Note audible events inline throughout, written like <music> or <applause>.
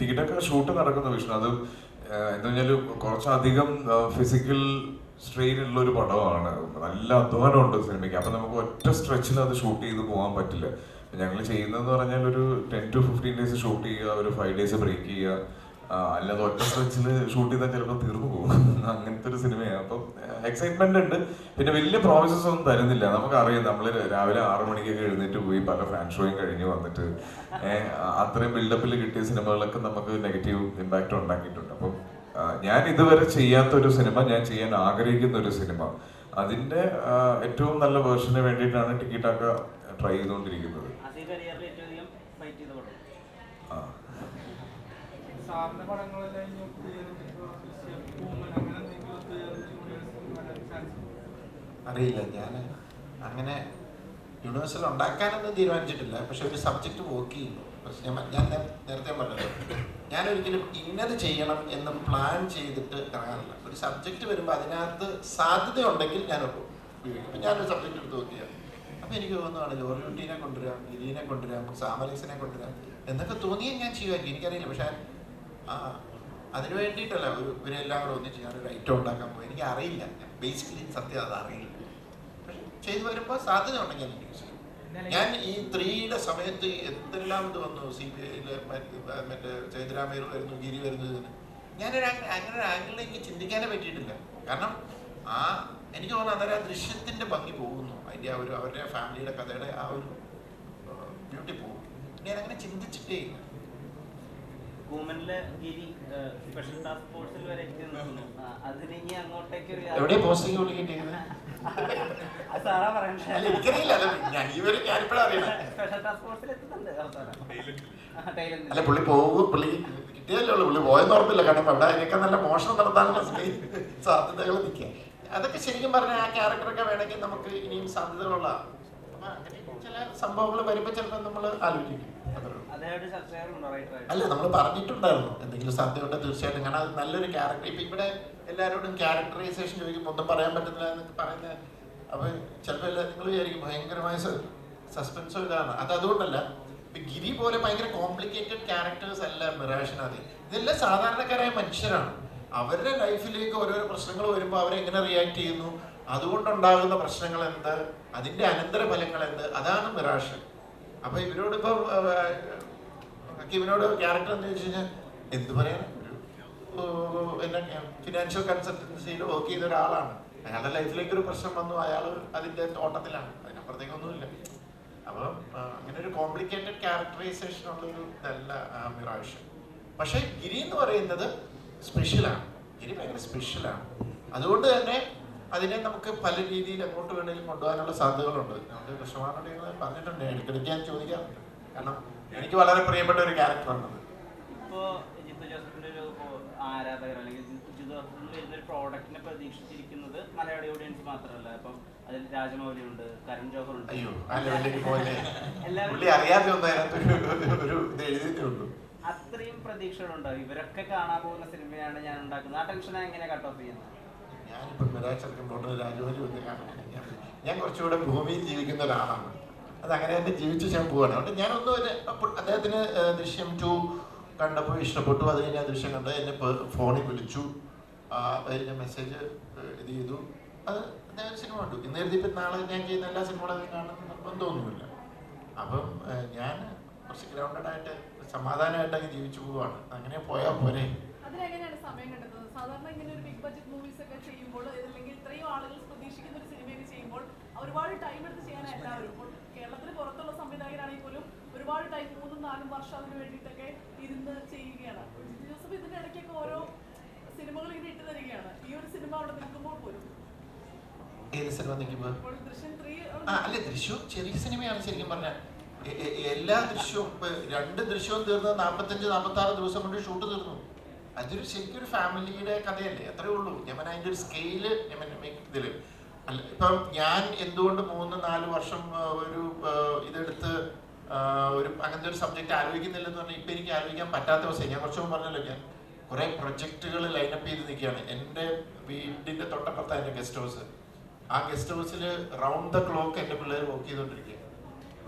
ടിക്കറ്റൊക്കെ ഷൂട്ട് നടക്കുന്ന വിഷ്ണു. അത് എന്താ കുറച്ചധികം ഫിസിക്കൽ സ്ട്രെയിൻ ഉള്ള ഒരു പടമാണ്. നല്ല അധ്വാനമുണ്ട് സിനിമയ്ക്ക്. അപ്പൊ നമുക്ക് ഒറ്റ സ്ട്രെച്ചിൽ അത് ഷൂട്ട് ചെയ്ത് പോകാൻ പറ്റില്ല. ഞങ്ങൾ ചെയ്യുന്നതെന്ന് പറഞ്ഞാൽ ഒരു ten to fifteen days shoot ചെയ്യുക ഒരു ഫൈവ് ഡേയ്സ് ബ്രേക്ക് ചെയ്യുക അല്ലാതെ ഒറ്റ സ്ട്രെച്ചിൽ ഷൂട്ട് ചെയ്താൽ ചിലപ്പോൾ തീർന്നു പോകും. <laughs> അങ്ങനത്തെ ഒരു സിനിമയാണ്. അപ്പം എക്സൈറ്റ്മെന്റ് ഉണ്ട്. പിന്നെ വലിയ പ്രോമിസസ് ഒന്നും തരുന്നില്ല. നമുക്കറിയാം നമ്മൾ രാവിലെ ആറു മണിക്കൊക്കെ എഴുന്നേറ്റ് പോയി പല ഫാൻ ഷോയും കഴിഞ്ഞ് വന്നിട്ട്. അത്രയും ബിൽഡപ്പിൽ കിട്ടിയ സിനിമകളൊക്കെ നമുക്ക് നെഗറ്റീവ് ഇമ്പാക്റ്റ് ഉണ്ടാക്കിയിട്ടുണ്ട്. അപ്പം ഞാൻ ഇതുവരെ ചെയ്യാത്ത ഒരു സിനിമ ഞാൻ ചെയ്യാൻ ആഗ്രഹിക്കുന്ന ഒരു സിനിമ. അതിന്റെ ഏറ്റവും നല്ല വേർഷന് വേണ്ടിയിട്ടാണ് ടിക്കറ്റൊക്കെ ട്രൈ ചെയ്തുകൊണ്ടിരിക്കുന്നത്. ആ. സാറിന്റെ പടങ്ങളെല്ലാം? അറിയില്ല. ഞാൻ അങ്ങനെ യൂണിവേഴ്സൽ ഉണ്ടാക്കാനൊന്നും തീരുമാനിച്ചിട്ടില്ല. പക്ഷെ ഒരു സബ്ജക്റ്റ് വർക്ക് ചെയ്യുന്നു. പക്ഷെ ഞാൻ ഞാൻ നേരത്തെ പറഞ്ഞത് ഞാൻ ഒരിക്കലും ഇന്നത് ചെയ്യണം എന്ന് പ്ലാൻ ചെയ്തിട്ട് ഇറങ്ങാറില്ല. ഒരു സബ്ജക്റ്റ് വരുമ്പോൾ അതിനകത്ത് സാധ്യത ഉണ്ടെങ്കിൽ ഞാൻ ഉപയോഗിക്കും ഇപ്പം ഞാനൊരു സബ്ജക്റ്റ് എടുത്ത് നോക്കിയാൽ അപ്പം എനിക്ക് തോന്നുകയാണ് ജോർജുട്ടീനെ കൊണ്ടുവരാം ഇലീനെ കൊണ്ടുവരാം സാമലീസിനെ കൊണ്ടുവരാം എന്നൊക്കെ തോന്നിയാൽ ഞാൻ ചെയ്യുമായിരിക്കും. എനിക്കറിയില്ല. പക്ഷേ അതിന് വേണ്ടിയിട്ടല്ല ഒരു ഇവരെല്ലാവരും ഒന്നിച്ച് ഞാനൊരു ഐറ്റം ഉണ്ടാക്കാൻ പോയി. എനിക്ക് അറിയില്ല ബേസിക്കലി സത്യം അത് അറിയില്ല. പക്ഷെ ചെയ്തു വരുമ്പോൾ സാധ്യത ഉണ്ടെങ്കിൽ ഞാൻ യൂസ് ചെയ്യും ഞാൻ ഈ ത്രീയുടെ സമയത്ത് എന്തെല്ലാം ഇത് വന്നു? സി ബി ഐയിലെ മറ്റേ ചൈത്രാമേർ വരുന്നു ഗിരി വരുന്നു ഇതിന് ഞാനൊരു അങ്ങനെ ഒരു ആംഗിളിലേക്ക് ചിന്തിക്കാനേ പറ്റിയിട്ടില്ല. കാരണം ആ എനിക്ക് തോന്നുന്നു അന്നേരം ആ ദൃശ്യത്തിന്റെ ഭംഗി പോകുന്നു. അതിന്റെ ആ ഒരു അവരുടെ ഫാമിലിയുടെ കഥയുടെ ആ ഒരു ബ്യൂട്ടി പോകും ഞാൻ അങ്ങനെ ചിന്തിച്ചിട്ടേ ഇല്ല. എവിടെ പോസ്റ്റിംഗ് അല്ല പുള്ളി പോകും. പുള്ളി കിട്ടിയല്ലോ പുള്ളി പോയെന്ന് ഉറപ്പില്ല കാരണം അവിടെ അതിനൊക്കെ നല്ല മോഷണം നടത്താനുള്ള സാധ്യതകൾ നിൽക്കുക. അതൊക്കെ ശരിക്കും പറഞ്ഞാൽ ആ ക്യാരക്ടറൊക്കെ വേണമെങ്കിൽ നമുക്ക് ഇനിയും സാധ്യതകളുള്ള അപ്പൊ അങ്ങനെ ചില സംഭവങ്ങൾ വരുമ്പോൾ ചിലപ്പോൾ നമ്മൾ ആലോചിക്കും അല്ല നമ്മൾ പറഞ്ഞിട്ടുണ്ടായിരുന്നു. എന്തെങ്കിലും സാധ്യതയുണ്ട് തീർച്ചയായിട്ടും. കാരണം അത് നല്ലൊരു ക്യാരക്ടർ ഇപ്പൊ ഇവിടെ എല്ലാവരോടും ക്യാരക്ടറൈസേഷൻ ചോദിക്കുമ്പോൾ ഒന്നും പറയാൻ പറ്റുന്നില്ല എന്നൊക്കെ പറയുന്ന അപ്പൊ ചിലപ്പോൾ എല്ലാ നിങ്ങൾ വിചാരിക്കും ഭയങ്കരമായ സസ്പെൻസോ ഇതാണ്. അത് അതുകൊണ്ടല്ല. ഗിരി പോലെ ഭയങ്കര കോംപ്ലിക്കേറ്റഡ് ക്യാരക്ടേഴ്സ് അല്ല മിറാഷിനകത്ത്. ഇതെല്ലാം സാധാരണക്കാരായ മനുഷ്യരാണ്. അവരുടെ ലൈഫിലേക്ക് ഓരോരോ പ്രശ്നങ്ങൾ വരുമ്പോൾ അവരെങ്ങനെ റിയാക്ട് ചെയ്യുന്നു? അതുകൊണ്ടുണ്ടാകുന്ന പ്രശ്നങ്ങൾ എന്ത് അതിന്റെ അനന്തരഫലങ്ങൾ എന്ത് അതാണ് നിരാശ. അപ്പൊ ഇവരോട് ഇപ്പൊ ഹക്കീമിനോട് ക്യാരക്ടർ എന്ന് ചോദിച്ചു കഴിഞ്ഞാൽ എന്ത് പറയാൻ ഒരു ഫിനാൻഷ്യൽ കൺസൾട്ടൻസിയിൽ വർക്ക് ചെയ്ത ഒരാളാണ്. അയാളുടെ ലൈഫിലേക്ക് ഒരു പ്രശ്നം വന്നു. അയാൾ അതിന്റെ തോട്ടത്തിലാണ്. അതിനപ്പുറത്തേക്കൊന്നുമില്ല അപ്പം അപ്പൊ അങ്ങനെ ഒരു കോംപ്ലിക്കേറ്റഡ് ക്യാരക്ടറൈസേഷൻ ഉള്ളൊരു നല്ല ആ, മിറാഷ് പക്ഷേ ഗിരി എന്ന് പറയുന്നത് സ്പെഷ്യലാണ് ഗിരി ഭയങ്കര സ്പെഷ്യലാണ് അതുകൊണ്ട് തന്നെ അതിനെ നമുക്ക് പല രീതിയിൽ എങ്ങോട്ട് വേണമെങ്കിലും കൊണ്ടുപോകാനുള്ള സാധ്യതകളുണ്ട്. നമ്മുടെ കൃഷ്ണമാനോട് ഞങ്ങൾ പറഞ്ഞിട്ടുണ്ട്. ഇടയ്ക്കിടയ്ക്ക് ഞാൻ ചോദിക്കാറുണ്ട്. കാരണം എനിക്ക് വളരെ പ്രിയപ്പെട്ട ഒരു ക്യാരക്ടറാണ് ഇപ്പോ ജിത്തു ജോസഫിന്റെ ഒരു ആരാധകർ അല്ലെങ്കിൽ ജിത്തു ജോസഫിൽ വരുന്ന ഒരു പ്രോഡക്റ്റിനെ പ്രതീക്ഷിച്ചിരിക്കുന്നത് മലയാളി ഓഡിയൻസ് മാത്രമല്ല. ഇപ്പം അതിൽ രാജമൗലി ഉണ്ട് കരൺ ജോഹർ ഉണ്ട് അയ്യോ അറിയാതെ അത്രയും പ്രതീക്ഷകളുണ്ടോ? ഇവരൊക്കെ കാണാൻ പോകുന്ന സിനിമയാണ് ഞാൻ ഉണ്ടാക്കുന്നത്. ആ ടെൻഷൻ എങ്ങനെ കട്ട് ഓഫ് ചെയ്യുന്നത്? ഞാനിപ്പോൾ മിറാച്ചെടുക്കുമ്പോൾ രാജോലി ഒന്ന് കാണാൻ ഞാൻ കുറച്ചുകൂടെ ഭൂമിയിൽ ജീവിക്കുന്ന ഒരാളാണ്. അത് അങ്ങനെ തന്നെ ജീവിച്ച് ഞാൻ പോവാണ്. അതുകൊണ്ട് ഞാനൊന്നും എന്നെ അദ്ദേഹത്തിന് ദൃശ്യം ടു കണ്ടപ്പോൾ ഇഷ്ടപ്പെട്ടു. അത് കഴിഞ്ഞ് ദൃശ്യം കണ്ട് എന്നെ ഫോണിൽ വിളിച്ചു. അതിന്റെ മെസ്സേജ് ഇത് ചെയ്തു. അത് അദ്ദേഹം സിനിമ കണ്ടു. ഇന്ന് എഴുതിയപ്പോൾ നാളെ ഞാൻ ചെയ്യുന്ന എല്ലാ സിനിമകളും കാണുന്ന തോന്നുന്നില്ല അപ്പം ഞാൻ കുറച്ച് ഗ്രൗണ്ടഡായിട്ട് സമാധാനമായിട്ടൊക്കെ ജീവിച്ചു പോവാണ്. അങ്ങനെ പോയാൽ പോരെ. അതിനെങ്ങനെയാണ് സമയം കണ്ടെത്തുന്നത് സാധാരണ ഇങ്ങനെ ഒരു ബിഗ് ബഡ്ജറ്റ് മൂവീസ് ഒക്കെ ചെയ്യുമ്പോൾ അല്ലെങ്കിൽ ഇത്രയും ആളുകൾ പ്രതീക്ഷിക്കുന്ന ഒരു സിനിമയൊക്കെ ചെയ്യുമ്പോൾ ഒരുപാട് ടൈം എടുത്ത് ചെയ്യാൻ എല്ലാവരും. ഇപ്പോൾ കേരളത്തിന് പുറത്തുള്ള സംവിധായകരാണെങ്കിൽ പോലും ഒരുപാട് ടൈം മൂന്നും നാലും വർഷം അതിന് വേണ്ടിയിട്ടൊക്കെ ഇരുന്ന് ചെയ്യുകയാണ്. ജോസഫ് ഇതിന്റെ ഇടയ്ക്കൊക്കെ ഓരോ സിനിമകൾ ഇങ്ങനെ ഇട്ട് തരികയാണ്. ഈ ഒരു സിനിമ അവിടെ നിൽക്കുമ്പോൾ പോലും. സിനിമ നിൽക്കുമ്പോൾ ദൃശ്യം അല്ല ദൃശ്യവും ചെറിയ സിനിമയാണ് ശരിക്കും പറഞ്ഞാൽ. എല്ലാ ദൃശ്യവും രണ്ട് ദൃശ്യവും തീർന്ന് നാൽപ്പത്തഞ്ച് നാൽപ്പത്തി ആറ് ദിവസം കൊണ്ട് ഷൂട്ട് തീർന്നു. അതൊരു ശരിക്കും ഒരു ഫാമിലിയുടെ കഥയല്ലേ? അത്രേ ഉള്ളൂ. ഞാൻ അതിന്റെ ഒരു സ്കെയിൽ ഇതിൽ. അല്ല ഇപ്പം ഞാൻ എന്തുകൊണ്ട് മൂന്ന് നാല് വർഷം ഒരു ഇതെടുത്ത് ഒരു അങ്ങനത്തെ ഒരു സബ്ജക്റ്റ് ആലോചിക്കുന്നില്ലെന്ന് പറഞ്ഞാൽ ഇപ്പൊ എനിക്ക് ആലോചിക്കാൻ പറ്റാത്ത അവസ്ഥ ഞാൻ കുറച്ച് പറഞ്ഞല്ലോ ഞാൻ കുറെ പ്രൊജക്റ്റുകൾ ലൈനപ്പ് ചെയ്ത് നിൽക്കുകയാണ്. എന്റെ വീടിന്റെ തൊട്ടപ്പുറത്താണ് എന്റെ ഗസ്റ്റ് ഹൗസ് ആ ഗസ്റ്റ് ഹൗസിൽ റൗണ്ട് ദ ക്ലോക്ക് എന്റെ പിള്ളേർ വർക്ക് ചെയ്തുകൊണ്ടിരിക്കുകയാണ്.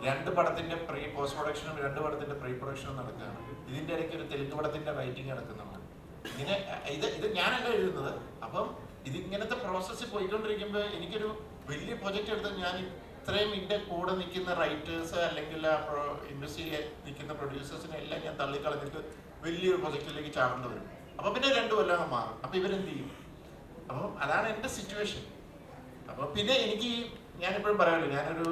രണ്ട് പടത്തിന്റെ പ്രീ പോസ്റ്റ് പ്രൊഡക്ഷനും രണ്ട് പടത്തിന്റെ പ്രീ പ്രൊഡക്ഷനും നടക്കുകയാണ്. ഇതിന്റെ ഇടയ്ക്ക് ഒരു തെലുങ്ക് പടത്തിന്റെ റൈറ്റിംഗ് നടക്കുന്നുണ്ട്. ഇങ്ങനെ ഇത് ഇത് ഞാനല്ല എഴുതുന്നത്. അപ്പം ഇതിങ്ങനത്തെ പ്രോസസ്സിൽ പ്രോസസ്സ് പോയിക്കൊണ്ടിരിക്കുമ്പോൾ എനിക്കൊരു വലിയ പ്രൊജക്റ്റ് എടുത്ത് ഞാൻ ഇത്രയും ഇന്റെ കൂടെ നിൽക്കുന്ന റൈറ്റേഴ്സ് അല്ലെങ്കിൽ ഇൻഡസ്ട്രിയിൽ നിൽക്കുന്ന പ്രൊഡ്യൂസേഴ്സിനെ എല്ലാം ഞാൻ തള്ളിക്കളഞ്ഞിട്ട് വലിയൊരു പ്രൊജക്റ്റിലേക്ക് ചാടേണ്ടി വരും. അപ്പൊ പിന്നെ രണ്ടു കൊല്ലം മാറും. അപ്പൊ ഇവരെന്ത് ചെയ്യും? അപ്പം അതാണ് എന്റെ സിറ്റുവേഷൻ അപ്പോൾ പിന്നെ എനിക്ക് ഞാനിപ്പോഴും പറയാമല്ലോ ഞാനൊരു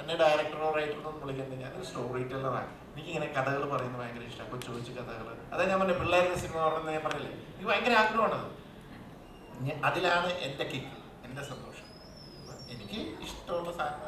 എന്നെ ഡയറക്ടറോ റൈറ്ററോ ഒന്നും വിളിക്കുന്നത് ഞാനൊരു സ്റ്റോറി ടെല്ലറാണ് എനിക്ക് ഇങ്ങനെ കഥകൾ പറയുന്നത് ഭയങ്കര ഇഷ്ടമാണ് കൊച്ചു കൊച്ചു കഥകൾ അതായത് ഞാൻ പറഞ്ഞ പിള്ളേരുടെ സിനിമ പറയുന്നത് ഞാൻ പറഞ്ഞില്ലേ? എനിക്ക് ഭയങ്കര ആഗ്രഹമാണത്. അതിലാണ് എന്റെ കിക്ക് എന്റെ സന്തോഷം. എനിക്ക് ഇഷ്ടമുള്ള സാധനം